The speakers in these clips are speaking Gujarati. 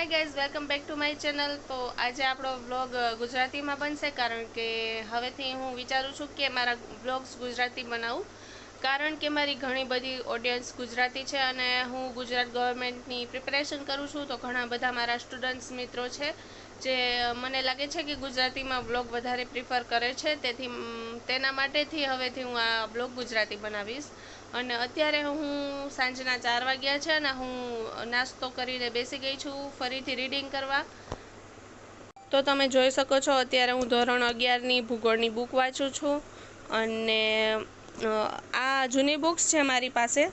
Hi guys welcome back to my channel તો આજે આપણો વ્લોગ ગુજરાતીમાં બનશે કારણ કે હવેથી હું વિચારું છું કે મારા વ્લોગ્સ ગુજરાતી બનાવું. કારણ કે મારી ઘણી બધી ઓડિયન્સ ગુજરાતી છે અને હું ગુજરાત ગવર્મેન્ટની પ્રિપેરેશન કરું છું તો ઘણા બધા મારા સ્ટુડન્ટ્સ મિત્રો છે, જે મને લાગે છે કે ગુજરાતીમાં બ્લોગ વધારે પ્રિફર કરે છે. તેથી તેના માટેથી હવેથી હું આ બ્લોગ ગુજરાતી બનાવીશ. અને અત્યારે હું સાંજના ચાર વાગ્યા છે અને હું નાસ્તો કરીને બેસી ગઈ છું, ફરીથી રીડિંગ કરવા. તો તમે જોઈ શકો છો, અત્યારે હું ધોરણ અગિયારની ભૂગોળની બુક વાંચું છું. અને આ જૂની બુક્સ છે મારી પાસે.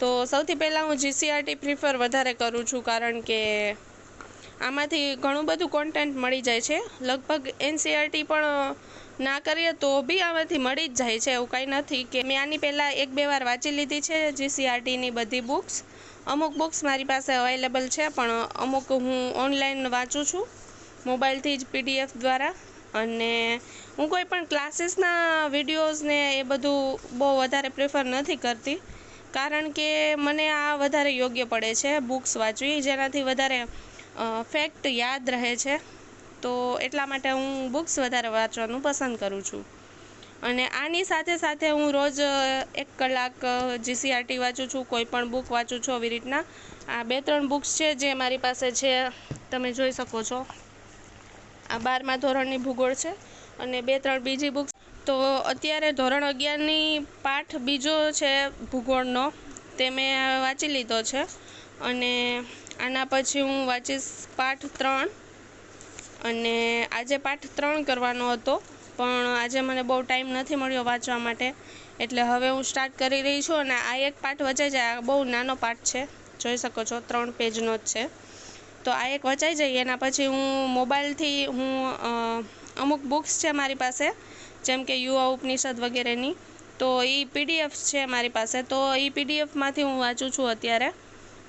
તો સૌથી પહેલાં હું જીસીઆરટી પ્રિફર વધારે કરું છું, કારણ કે આમાંથી ઘણું બધું કોન્ટેન્ટ મળી જાય છે. લગભગ એનસીઆરટી પણ ના કરીએ તો બી આમાંથી મળી જ જાય છે. એવું કાંઈ નથી કે મેં આની પહેલાં એક બે વાર વાંચી લીધી છે જીસીઆરટીની બધી બુક્સ અમુક બુક્સ મારી પાસે અવેલેબલ છે, પણ અમુક હું ઓનલાઈન વાંચું છું. મોબાઈલથી જ પીડીએફ દ્વારા. અને હું કોઈ પણ ક્લાસીસના વિડીયોઝને એ બધું બહુ વધારે પ્રિફર નથી કરતી. કારણ કે મને આ વધારે યોગ્ય પડે છે બુક્સ વાંચવી. જેનાથી વધારે ફેક્ટ યાદ રહે છે. તો એટલા માટે હું બુક્સ વધારે વાંચવાનું પસંદ કરું છું. અને આની સાથે સાથે હું રોજ એક કલાક જીસીઆરટી વાંચું છું, કોઈ પણ બુક વાંચું છું આવી રીતના. આ બે ત્રણ બુક્સ છે જે મારી પાસે છે, તમે જોઈ શકો છો. આ બારમા ધોરણની ભૂગોળ છે અને બે ત્રણ બીજી બુક્સ તો અત્યારે ધોરણ અગિયારની પાઠ બીજો છે ભૂગોળનો, તે મેં વાંચી લીધો છે. અને આના પછી હું વાંચીશ પાઠ ત્રણ. અને આજે પાઠ ત્રણ કરવાનો હતો, પણ આજે મને બહુ ટાઈમ નથી મળ્યો વાંચવા માટે. એટલે હવે હું સ્ટાર્ટ કરી રહી છું અને આ એક પાઠ વચાઈ જાય, આ બહુ નાનો પાઠ છે. જોઈ શકો છો, ત્રણ પેજનો જ છે. તો આ એક વચાઈ જાય, એના પછી હું મોબાઈલથી હું અમુક બુક્સ છે મારી પાસે, જેમ કે યુવા ઉપનિષદ વગેરેની. તો એ પીડીએફ છે મારી પાસે. તો એ પીડીએફમાંથી હું વાંચું છું અત્યારે.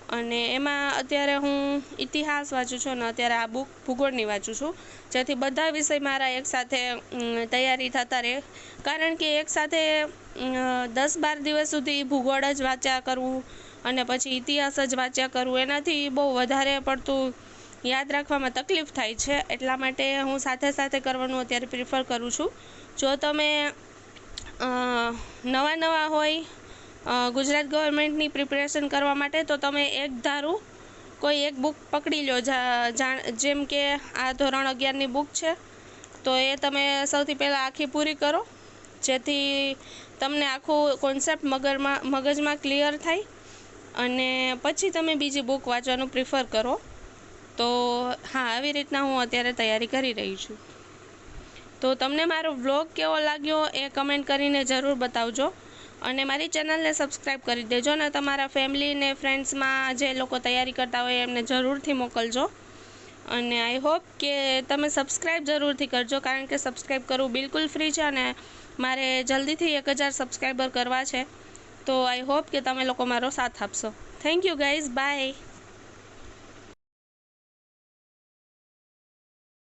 અને એમાં અત્યારે હું ઇતિહાસ વાંચું છું અને અત્યારે આ બુક ભૂગોળની વાંચું છું. જેથી બધા વિષય મારા એકસાથે તૈયારી થતા રહે. કારણ કે એકસાથે દસ બાર દિવસ સુધી ભૂગોળ જ વાંચ્યા કરવું અને પછી ઇતિહાસ જ વાંચ્યા કરવું, એનાથી બહુ વધારે પડતું યાદ રાખવામાં તકલીફ થાય છે. એટલા માટે હું સાથે સાથે કરવાનું અત્યારે પ્રિફર કરું છું. જો તમે નવા નવા હોય ગુજરાત ગવર્મેન્ટની પ્રિપેરેશન કરવા માટે તો તમે એક ધારું, કોઈ એક બુક પકડી લો જેમ કે આ ધોરણ અગિયારની બુક છે, તો એ તમે સૌથી પહેલાં આખી પૂરી કરો, જેથી તમને આખું કોન્સેપ્ટ મગરમાં, મગજમાં ક્લિયર થાય, અને પછી તમે બીજી બુક વાંચવાનું પ્રિફર કરો. તો હા, આવી રીતના હું અત્યારે તૈયારી કરી રહી છું. તો તમને મારો વ્લોગ કેવો લાગ્યો એ કમેન્ટ કરીને જરૂર બતાવજો. અને મારી ચેનલને સબસ્ક્રાઈબ કરી દેજો ને તમારા ફેમિલીને ફ્રેન્ડ્સમાં જે લોકો તૈયારી કરતા હોય એમને જરૂરથી મોકલજો. અને આઈ હોપ કે તમે સબસ્ક્રાઈબ જરૂરથી કરજો, કારણ કે સબસ્ક્રાઈબ કરવું બિલકુલ ફ્રી છે અને મારે જલ્દીથી એક હજાર સબસ્ક્રાઈબર કરવા છે. તો આઈ હોપ કે તમે લોકો મારો સાથ આપશો. Thank you guys by